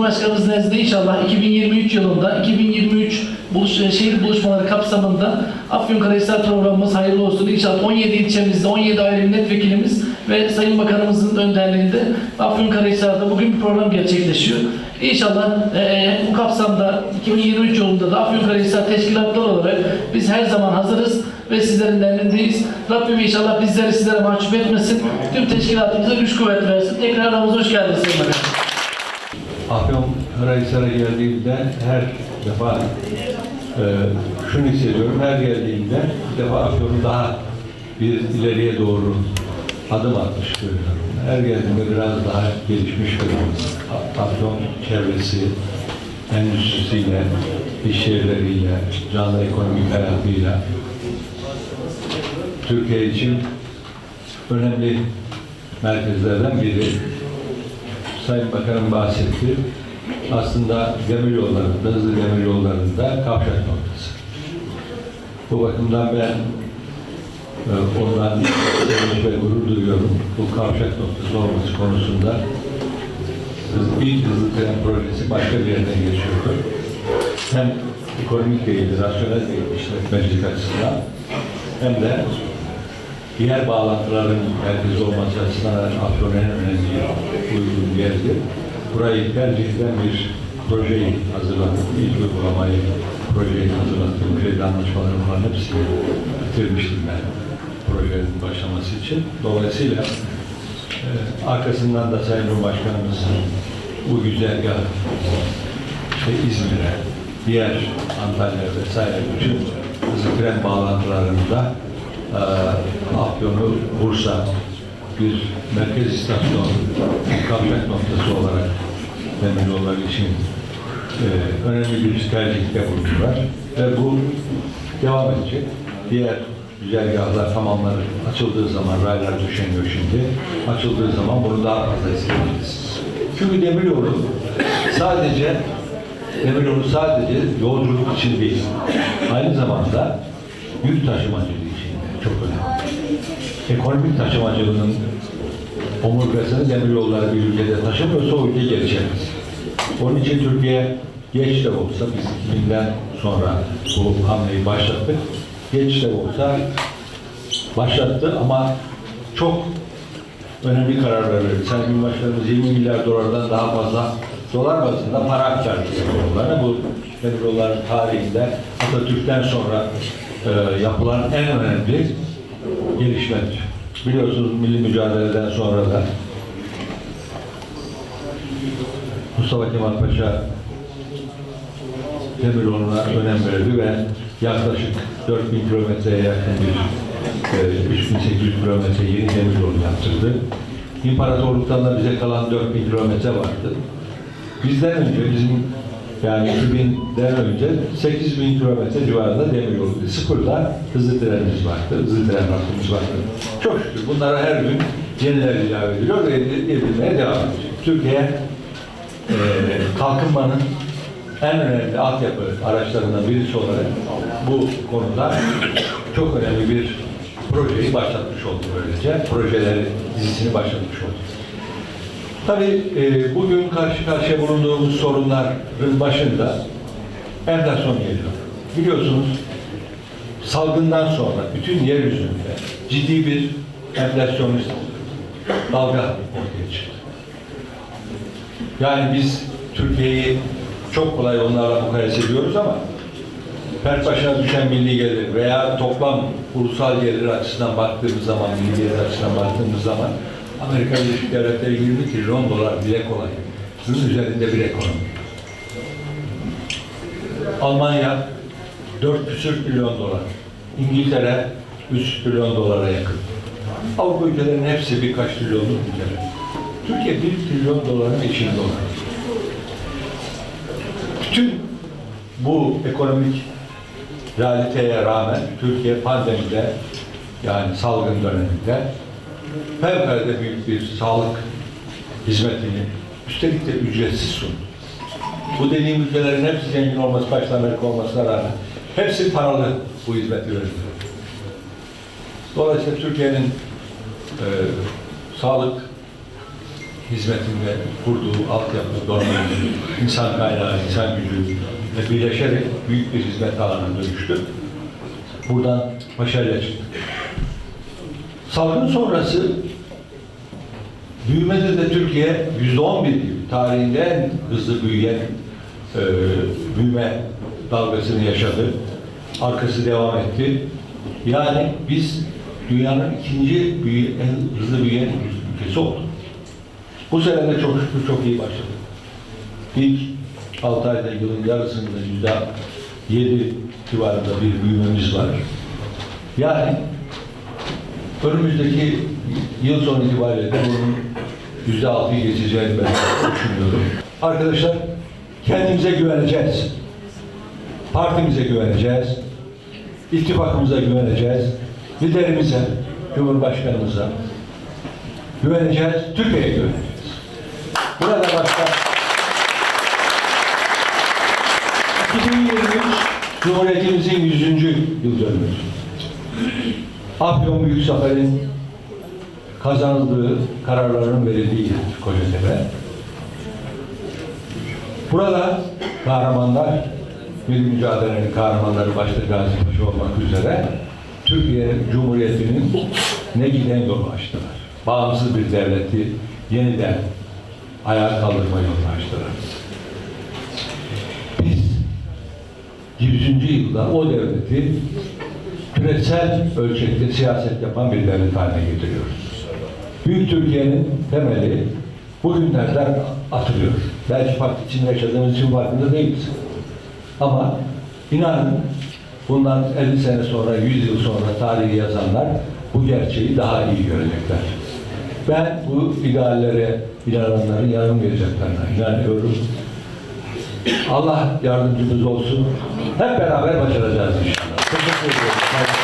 Cumhurbaşkanımız nezdinde inşallah 2023 yılında 2023 buluş, e, şehir buluşmaları kapsamında Afyonkarahisar programımız hayırlı olsun. İnşallah 17 ilçemizde 17 aile milletvekilimiz ve Sayın Bakanımızın önderliğinde Afyonkarahisar'da bugün bir program gerçekleşiyor. İnşallah e, bu kapsamda 2023 yılında da Afyonkarahisar teşkilatları olarak biz her zaman hazırız ve sizlerin emrindeyiz. Rabbim inşallah bizleri sizlere mahcup etmesin. Tüm teşkilatımıza güç kuvvet versin. Tekrar aramıza hoş geldiniz Sayın Bakan. Afyon Karahisar'a geldiğimde her defa e, şunu hissediyorum. Her geldiğimde bir defa Afyon'u daha bir ileriye doğru adım atmış görüyorum. Her geldiğimde biraz daha gelişmiş görüyorum. Afyon çevresi, endüstrisiyle, iş yerleriyle, canlı ekonomik hayatıyla Türkiye için önemli merkezlerden biri. Sayın Bakanım bahsetti. Aslında demir yollarında, hızlı demir yollarında kavşak noktası. Bu bakımdan ben e, ondan ve gurur duyuyorum. Bu kavşak noktası olması konusunda hız- ilk hızlı tren projesi başka bir yerden geçiyordu. Hem ekonomik değil, rasyonel değil işletmecilik açısından hem de diğer bağlantıların merkezi olması açısından Afyon en önemli uygun yerdir. Burayı eden bir projeyi hazırladık. İlk uygulamayı, projeyi hazırlattım. Kredi anlaşmaları falan hepsini bitirmiştim ben projenin başlaması için. Dolayısıyla e, arkasından da Sayın Cumhurbaşkanımızın bu güzergah işte İzmir'e, diğer Antalya vesaire bütün hızlı tren bağlantılarında e, Afyon'u Bursa bir merkez istasyon, kavşak noktası olarak demir yolları için e, önemli bir tercihte bulundular. Ve bu devam edecek. Diğer güzergahlar tamamlanır. Açıldığı zaman, raylar düşeniyor şimdi. Açıldığı zaman bunu daha fazla hissedeceğiz. Çünkü demiryolu sadece demiryolu sadece yolculuk için değil. Aynı zamanda yük taşımacılığı Ekonomik taşımacılığının omurgasını demiryolları bir ülkede taşımıyorsa o ülke gelişemez. Onun için Türkiye geç de olsa biz 2000'den sonra bu hamleyi başlattık. Geç de olsa başlattı ama çok önemli kararlar verdi. Sayın Cumhurbaşkanımız 20 milyar dolardan daha fazla dolar bazında para aktardı yollarına. Bu yolların tarihinde Atatürk'ten sonra e, yapılan en önemli gelişmedir. Biliyorsunuz milli mücadeleden sonra da Mustafa Kemal Paşa demiryoluna önem verdi ve yaklaşık 4000 kilometreye yakın bir e, 3800 kilometre yeni demiryolu yaptırdı. İmparatorluktan da bize kalan 4000 kilometre vardı. Bizden önce bizim yani 2000'den önce 8000 kilometre civarında demiryolu. Sıfırda hızlı trenimiz vardı, hızlı tren hattımız vardı. Çok şükür bunlara her gün yeniler ilave ediliyor ve edilmeye devam edecek. Türkiye e, kalkınmanın en önemli altyapı araçlarından birisi olarak bu konuda çok önemli bir projeyi başlatmış oldu böylece. Projeleri dizisini başlatmış oldu. Tabii e, bugün karşı karşıya bulunduğumuz sorunların başında enflasyon geliyor. Biliyorsunuz salgından sonra bütün yeryüzünde ciddi bir enflasyonist dalga ortaya çıktı. Yani biz Türkiye'yi çok kolay onlarla mukayese ediyoruz ama per başına düşen milli gelir veya toplam ulusal gelir açısından baktığımız zaman, milli gelir açısından baktığımız zaman Amerika Birleşik Devletleri 20 trilyon dolar bile kolay. Bunun üzerinde bir ekonomi. Almanya 4 küsür trilyon dolar. İngiltere 3 trilyon dolara yakın. Avrupa ülkelerinin hepsi birkaç trilyonluk ülkeler. Türkiye 1 trilyon doların içinde olan. Bütün bu ekonomik realiteye rağmen Türkiye pandemide yani salgın döneminde fevkalade büyük bir sağlık hizmetini üstelik de ücretsiz sundu. Bu dediğim ülkelerin hepsi zengin olması, başta Amerika olmasına rağmen hepsi paralı bu hizmeti veriyor. Dolayısıyla Türkiye'nin e, sağlık hizmetinde kurduğu altyapı, donanımı, insan kaynağı, insan gücü ve birleşerek büyük bir hizmet alanına dönüştü. Buradan başarıya çıktık. Salgın sonrası büyümede de Türkiye yüzde on bir tarihinde en hızlı büyüyen e, büyüme dalgasını yaşadı. Arkası devam etti. Yani biz dünyanın ikinci büyü, en hızlı büyüyen ülkesi olduk. Bu sene de çok şükür çok iyi başladık. İlk 6 ayda yılın yarısında yüzde yedi civarında bir büyümemiz var. Yani önümüzdeki yıl sonu itibariyle bunun yüzde altıyı geçeceğini ben düşünüyorum. Arkadaşlar kendimize güveneceğiz. Partimize güveneceğiz. İttifakımıza güveneceğiz. Liderimize, Cumhurbaşkanımıza güveneceğiz. Türkiye'ye güveneceğiz. Burada başka 2023 Cumhuriyetimizin 100. yıl dönümü. Afyon Büyük Zafer'in kazanıldığı, kararların verildiği Kocatepe. Burada kahramanlar, bir mücadelenin kahramanları başta Gazi Paşa olmak üzere Türkiye Cumhuriyeti'nin ne giden yolu açtılar. Bağımsız bir devleti yeniden ayağa kaldırma yolunu açtılar. Biz 100. yılda o devleti küresel ölçekte siyaset yapan bir haline getiriyoruz. Büyük Türkiye'nin temeli bugünlerden atılıyor. Belki farklı içinde yaşadığımız için farkında değiliz. Ama inanın bundan 50 sene sonra, 100 yıl sonra tarihi yazanlar bu gerçeği daha iyi görecekler. Ben bu ideallere inananların yanılmayacaklarına inanıyorum. Allah yardımcımız olsun. Hep beraber başaracağız inşallah. Obrigado.